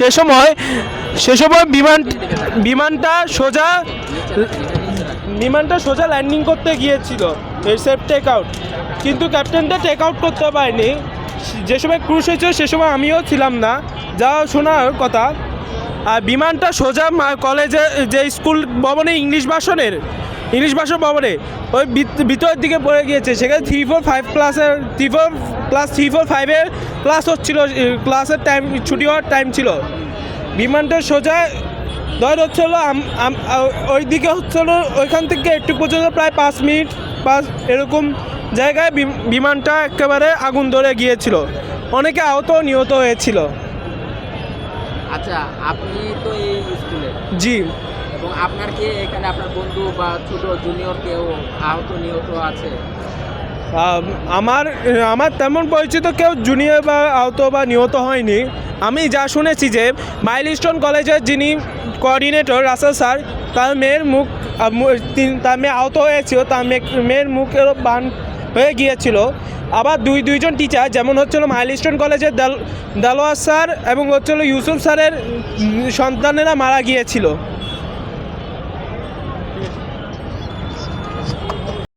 সে সময় সে সময় বিমান, বিমানটা সোজা বিমানটা সোজা ল্যান্ডিং করতে গিয়েছিল সেফ টেক আউট কিন্তু ক্যাপ্টেনটা টেক আউট করতে পারেনি। যে সময় ক্রুশ হয়েছিল, সে সময় আমিও ছিলাম না। যা শোনার কথা। আর বিমানটা সোজা কলেজে যে স্কুল ভবনে ইংলিশ ভাষণের ইংলিশ ভাষণ ভবনে। ওই ভিতরের দিকে পড়ে গিয়েছে। সেখানে থ্রি ফোর ফাইভ ক্লাসের three four class three four ফাইভের ক্লাস হচ্ছিল ক্লাসের টাইম ছুটি হওয়ার টাইম ছিল। বিমানটা সোজা ধর হচ্ছে হলো আম- আম- ওই দিকে হচ্ছে হলো ওইখান থেকে একটু পর্যন্ত প্রায় পাঁচ মিনিট পাঁচ এরকম জায়গায় বিম- বিমানটা একেবারে আগুন ধরে গিয়েছিল। অনেকে আহত নিহত হয়েছিল। আচ্ছা আপনি তো এই স্কুলে জি। এবং আপনার কি এখানে আপনার বন্ধু বা ছোট জুনিয়র কেউ আহত, নিহত আছে? আমার আমার তেমন পরিচিত কেউ জুনিয়র বা আহত বা নিহত হয়নি। আমি যা শুনেছি যে মাইলস্টোন কলেজের যিনি কোঅর্ডিনেটর রাসেল স্যার তার মেয়ের মুখ তার মেয়ে আহত হয়েছিল, তার মেয়ে- মেয়ের মুখেরও বান হয়ে গিয়েছিল। আবার দুই, দুইজন টিচার যেমন হচ্ছিল মাইলস্টোন কলেজের দেল, দেলোয়ার স্যার এবং হচ্ছিল ইউসুফ স্যারের সন্তানেরা মারা গিয়েছিল।